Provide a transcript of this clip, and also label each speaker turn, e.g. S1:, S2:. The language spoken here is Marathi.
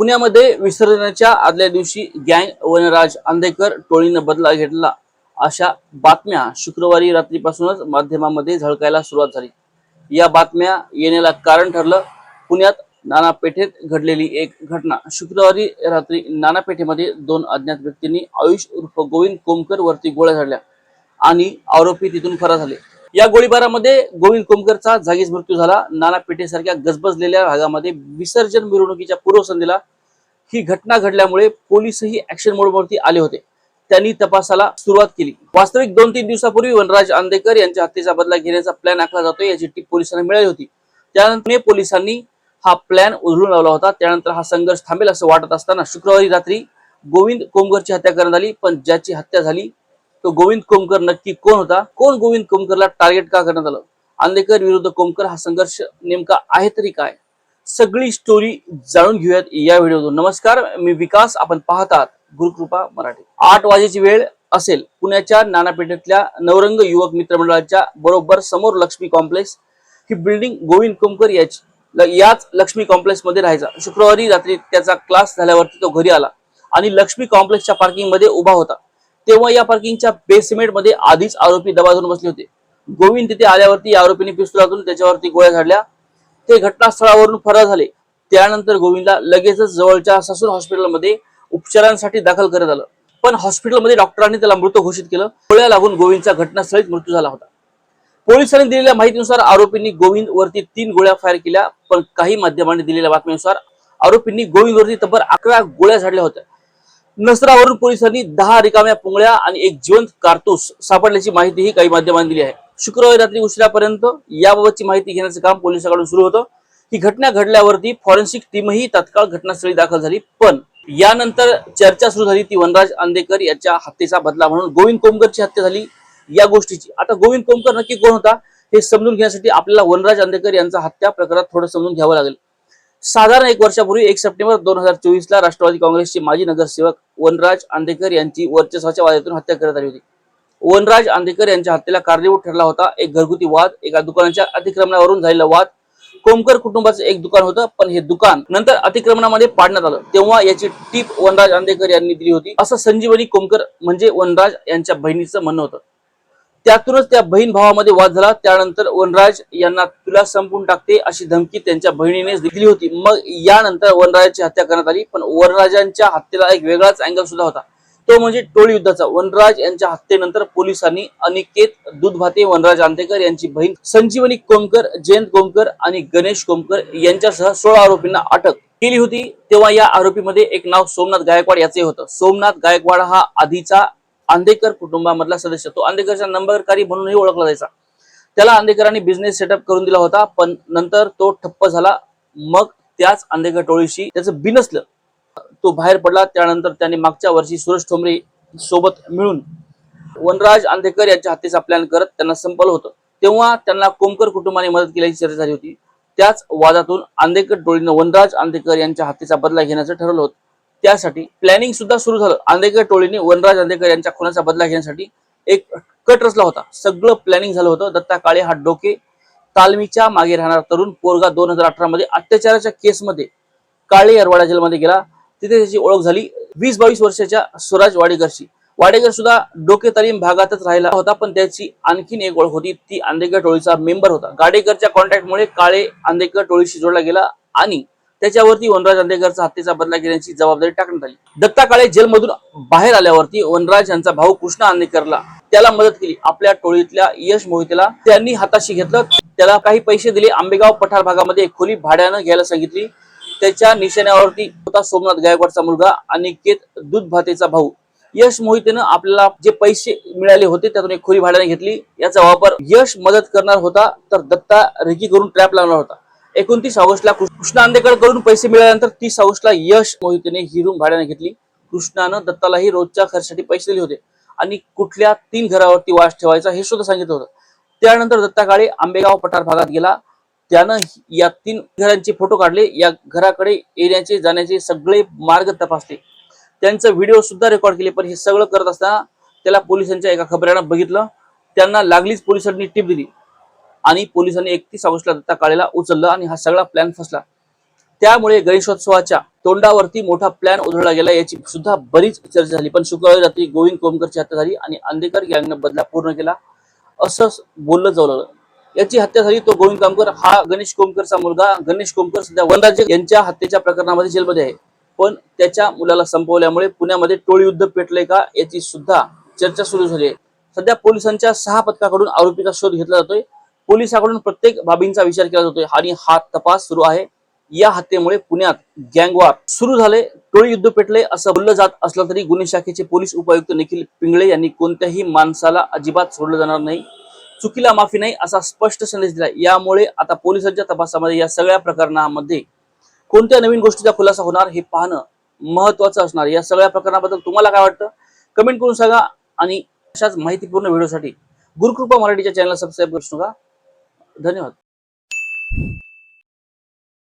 S1: पुण्यामध्ये विसर्जनाच्या आदल्या दिवशी गँग वनराज आंदेकर टोळीनं बदला घेतला. अशा बातम्या शुक्रवारी रात्रीपासूनच माध्यमांमध्ये झळकायला सुरुवात झाली. या बातम्या येण्याला कारण ठरलं पुण्यात नाना पेठेत घडलेली एक घटना. शुक्रवारी रात्री नाना पेठेमध्ये दोन अज्ञात व्यक्तींनी आयुष उर्फ गोविंद कोमकर वरती गोळ्या झाडल्या आणि आरोपी तिथून फरार झाले. या गोळीबारामध्ये गोविंद कोमकरचा जागीच मृत्यू झाला. नाना पेठेसारख्या गजबजलेल्या भागामध्ये विसर्जन मिरवणुकीच्या पूर्वसंध्येला ही घटना घडल्यामुळे पोलीसही ऍक्शन मोडवरती आले होते. त्यांनी तपासाला सुरुवात केली. वास्तविक दोन तीन दिवसापूर्वी वनराज आंदेकर यांच्या हत्येचा बदला घेण्याचा प्लॅन आखला जातोय याची टीप पोलिसांना मिळाली होती. त्यानंतर पोलिसांनी हा प्लॅन उधळून लावला होता. त्यानंतर हा संघर्ष थांबेल असं वाटत असताना शुक्रवारी रात्री गोविंद कोमकरची हत्या करण्यात आली पण ज्याची हत्या झाली तो गोविंद कोमकर नक्की कोण होता? कोण गोविंद कोमकरला टार्गेट का करण्यात आलं? आंदेकर विरुद्ध कोमकर हा संघर्ष नेमका आहे तरी काय? सगळी स्टोरी जाणून घेऊयात या व्हिडिओतून. नमस्कार मी विकास. आपण पाहतात गुरुकृपा मराठी. आठ वाजेची वेळ असेल. पुण्याच्या नानापेठेतल्या नवरंग युवक मित्रमंडळाच्या बरोबर समोर लक्ष्मी कॉम्प्लेक्स ही बिल्डिंग गोविंद कोमकर याची याच लक्ष्मी कॉम्प्लेक्समध्ये राहायचा. शुक्रवारी रात्री त्याचा क्लास झाल्यावरती तो घरी आला आणि लक्ष्मी कॉम्प्लेक्सच्या पार्किंगमध्ये उभा होता. तेव्हा या पार्किंगच्या बेसमेंटमध्ये आधीच आरोपी दबा धरून बसले होते. गोविंद तिथे आल्यावरती आरोपीने पिस्तुलातून त्याच्यावरती गोळ्या झाडल्या. ते घटनास्थळावरून फरार झाले. त्यानंतर गोविंदला लगेचच जवळच्या ससून हॉस्पिटलमध्ये उपचारांसाठी दाखल करण्यात आलं. पण हॉस्पिटलमध्ये डॉक्टरांनी त्याला मृत घोषित केलं. गोळ्या लागून गोविंदचा घटनास्थळीच मृत्यू झाला होता. पोलिसांनी दिलेल्या माहितीनुसार आरोपींनी गोविंद वरती तीन गोळ्या फायर केल्या पण काही माध्यमांनी दिलेल्या बातमीनुसार आरोपींनी गोविंद वरती तब्बल अकरा गोळ्या झाडल्या होत्या. नसरावरून पोलिसांनी दहा रिकाम्या पुंगळ्या आणि एक जिवंत कारतूस सापडल्याची माहितीही काही माध्यमांनी दिली आहे. शुक्रवारी रात्री उशिरापर्यंत याबाबतची माहिती घेण्याचं काम पोलिसांकडून सुरू होतं. ही घटना घडल्यावरती फॉरेन्सिक टीमही तत्काळ घटनास्थळी दाखल झाली. पण यानंतर चर्चा सुरू झाली. ती वनराज आंदेकर याच्या हत्येचा बदला म्हणून गोविंद कोमकरची हत्या झाली. या गोष्टीची. आता गोविंद कोमकर नक्की कोण होता हे समजून घेण्यासाठी आपल्याला वनराज आंदेकर यांचा हत्या प्रकारात थोडं समजून घ्यावं लागेल. साधारण एक वर्षापूर्वी एक सप्टेंबर दोन हजार चोवीस ला राष्ट्रवादी काँग्रेसचे माजी नगरसेवक वनराज आंदेकर यांची वर्चस्वाच्या वादातून हत्या करण्यात आली होती. वनराज आंदेकर यांच्या हत्येला कारणीभूत ठरला होता. एक घरगुती वाद एका दुकानाच्या अतिक्रमणावरून झालेला वाद. कोमकर कुटुंबाचं एक दुकान होतं पण हे दुकान नंतर अतिक्रमणामध्ये पाडण्यात आलं. तेव्हा याची टीप वनराज आंदेकर यांनी दिली होती. असं संजीवनी कोमकर म्हणजे वनराज यांच्या बहिणीचं म्हणणं होतं. त्यातूनच त्या बहीण भावामध्ये वाद झाला. त्यानंतर वनराज यांना तुला संपून टाकते अशी धमकी त्यांच्या बहिणीनेच दिली होती. मग यानंतर वनराजाची हत्या करण्यात आली. पण वनराजांच्या हत्येला एक वेगळाच अँगल सुद्धा होता. तो म्हणजे टोळी युद्धाचा. वनराज यांच्या हत्येनंतर पोलिसांनी अनिकेत दूधभाते वनराज आंतेकर यांची बहीण संजीवनी कोमकर जयंत कोमकर आणि गणेश कोमकर यांच्यासह सोळा आरोपींना अटक केली होती. तेव्हा या आरोपीमध्ये एक नाव सोमनाथ गायकवाड याचे होतं. सोमनाथ गायकवाड हा आधीचा आंदेकर कुटुंबामधला सदस्य. तो आंदेकरचा नंबरकारी म्हणूनही ओळखला जायचा. त्याला आंदेकरांनी बिझनेस सेटअप करून दिला होता पण नंतर तो ठप्प झाला. मग त्याच आंदेकर टोळीशी त्याचं बिनसलं तो बाहेर पडला त्यानंतर त्याने मागच्या वर्षी सुरेश ठोंबरे सोबत मिळून वनराज आंदेकर यांच्या हत्येचा प्लॅन करत त्यांना संपलं होतं. तेव्हा त्यांना कोमकर कुटुंबाने मदत केल्याची चर्चा झाली होती. त्याच वादातून आंदेकर टोळीनं वनराज आंदेकर यांच्या हत्येचा बदला घेण्याचं ठरवलं होतं. त्यासाठी प्लॅनिंग सुद्धा सुरू झालं. आंदेकर टोळीने वनराज आंदेकर यांच्या खुनाचा बदला घेण्यासाठी एक कट रचला होता. सगळं प्लॅनिंग झालं होतं. दत्ता काळे हा डोके तालमीच्या मागे राहणारा तरुण पोरगा दोन हजार अठरा मध्ये अत्याचाराच्या केसमध्ये काळे अरवाडा जेलमध्ये गेला. तिथे त्याची ओळख झाली. वीस बावीस वर्षाच्या स्वराज वाडेकरची वाडेकर सुद्धा डोके तालीम भागातच राहिला होता पण त्याची आणखीन एक ओळख होती. ती आंदेकर टोळीचा मेंबर होता. गाडेकरच्या कॉन्टॅक्टमुळे काळे आंदेकर टोळीशी जोडला गेला आणि त्याच्यावरती वनराज आंदेकरचा हत्येचा बदला घेण्याची जबाबदारी टाकण्यात आली. दत्ता काळे जेलमधून बाहेर आल्यावरती वनराज यांचा भाऊ कृष्णा आंदेकरला त्याला मदत केली. आपल्या टोळीतल्या यश मोहितेला त्यांनी हाताशी घेतलं. त्याला काही पैसे दिले. आंबेगाव पठार भागामध्ये खोली भाड्यानं घ्यायला सांगितली. त्याच्या निशाण्यावरती होता सोमनाथ गायकवाडचा मुलगा अनिकेत दूध भातेचा भाऊ. यश मोहितेनं आपल्याला जे पैसे मिळाले होते त्यातून एक खोली भाड्याने घेतली. याचा वापर यश मदत करणार होता तर दत्ता रेकी करून ट्रॅप लावणार होता. एकोणतीस ऑगस्टला कृष्णा आंदेकर पैसे मिळाल्यानंतर तीस ऑगस्टला यश मोहितने ही रूम भाड्याने घेतली. कृष्णानं दत्तालाही रोजच्या खर्चासाठी पैसे दिले होते. आणि कुठल्या तीन घरावरती वास ठेवायचा हे सुद्धा सांगितलं होतं. त्यानंतर दत्ता काळे आंबेगाव पठार भागात गेला. त्यानं या तीन घरांचे फोटो काढले. या घराकडे येण्याचे जाण्याचे सगळे मार्ग तपासले. त्यांचं व्हिडिओ सुद्धा रेकॉर्ड केले पण हे सगळं करत असताना त्याला पोलिसांच्या एका खबऱ्यानं बघितलं. त्यांना लागलीच पोलिसांनी टीप दिली. आणि पोलिसांनी एकतीस ऑगस्टला दत्ता काळेला उचललं आणि हा सगळा प्लॅन फसला. त्यामुळे गणेशोत्सवाच्या तोंडावरती मोठा प्लॅन उधळला गेला याची सुद्धा बरीच चर्चा झाली. पण शुक्रवारी रात्री गोविंद कोमकरची हत्या झाली आणि आंदेकर गँगनं बदला पूर्ण केला असं बोललं जाऊ लागलं. याची हत्या झाली तो गोविंद कामकर हा गणेश कोमकरचा मुलगा. गणेश कोमकर सध्या वनराजे यांच्या हत्येच्या प्रकरणामध्ये जेलमध्ये आहे. पण त्याच्या मुलाला संपवल्यामुळे पुण्यामध्ये टोळीयुद्ध पेटले का याची सुद्धा चर्चा सुरू झाली आहे. सध्या पोलिसांच्या सहा पथकाकडून आरोपीचा शोध घेतला जातोय. पोलिसांकडून प्रत्येक बाबींचा विचार केला जातोय. आणि हा तपास सुरू आहे. या हत्येमुळे पुण्यात गँगवार सुरू झाले. टोळी युद्ध पेटले असं बोललं जात असलं तरी गुन्हे शाखेचे पोलीस उपायुक्त निखिल पिंगळे यांनी कोणत्याही माणसाला अजिबात सोडलं जाणार नाही. चुकीला माफी नाही असा स्पष्ट संदेश दिला यामुळे आता पोलिसांच्या तपासामध्ये या सगळ्या प्रकरणामध्ये कोणत्या नवीन गोष्टीचा खुलासा होणार हे पाहणं महत्वाचं असणार. या सगळ्या प्रकरणाबद्दल तुम्हाला काय वाटतं? कमेंट करून सांगा. आणि अशाच माहितीपूर्ण व्हिडिओसाठी गुरुकृपा मराठीच्या चॅनलला सबस्क्राईब करू नका. धन्यवाद.